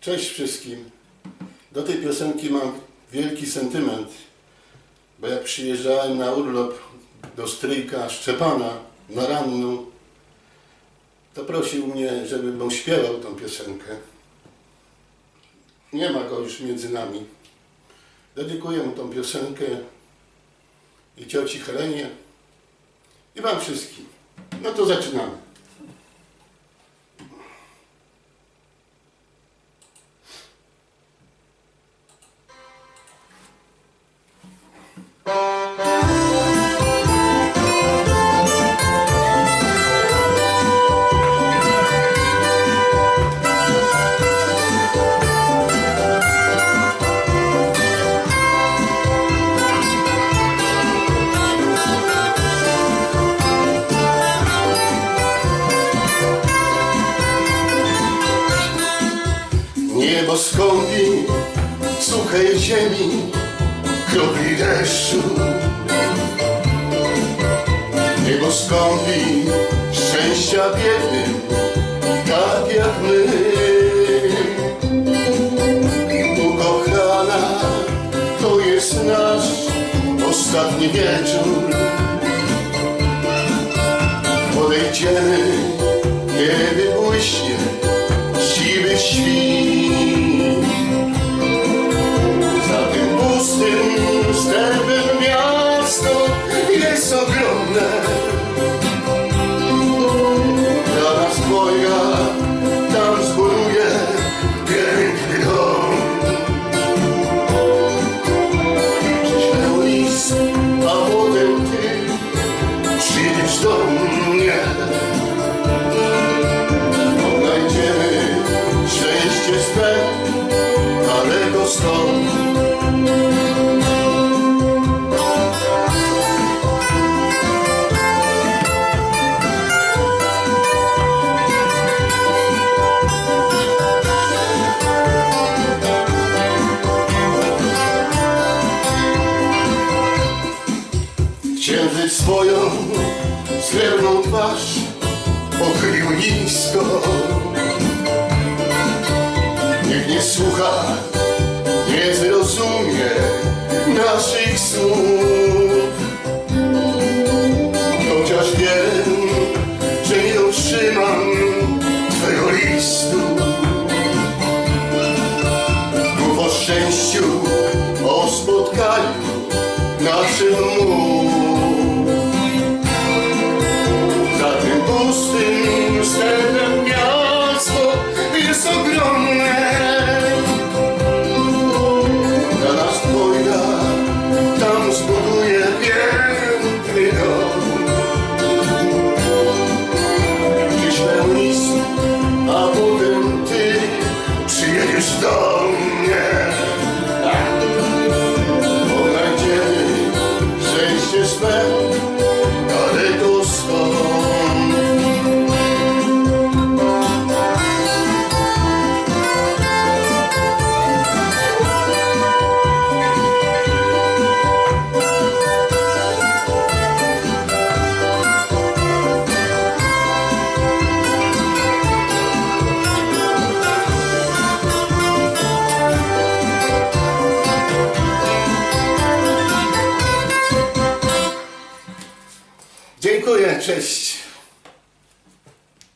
Cześć wszystkim. Do tej piosenki mam wielki sentyment, bo jak przyjeżdżałem na urlop do stryjka Szczepana na rannu, to prosił mnie, żebym śpiewał tą piosenkę. Nie ma go już między nami. Dedykuję mu tą piosenkę i cioci Helenie i wam wszystkim. No to zaczynamy. Niebo skąpi suchej ziemi, kropli deszczu. Niebo skąpi szczęścia biednym, tak jak my. Ukochana, to jest nasz ostatni wieczór. Podejdziemy, kiedy błyśnie siwy świt. Miasto jest ogromne. Dla nas dwojga tam zbuduje piękny dom. Prześlę list, a potem ty przyjdziesz do mnie. Odnajdziemy szczęście swe daleko stąd. Księżyc swoją srebrną twarz pochylił nisko. Niech nie słucha, nie zrozumie naszych słów. Chociaż wiem, że nie otrzymam Twego listu. Mów o szczęściu, o spotkaniu naszym szczęście Dziękuję, cześć.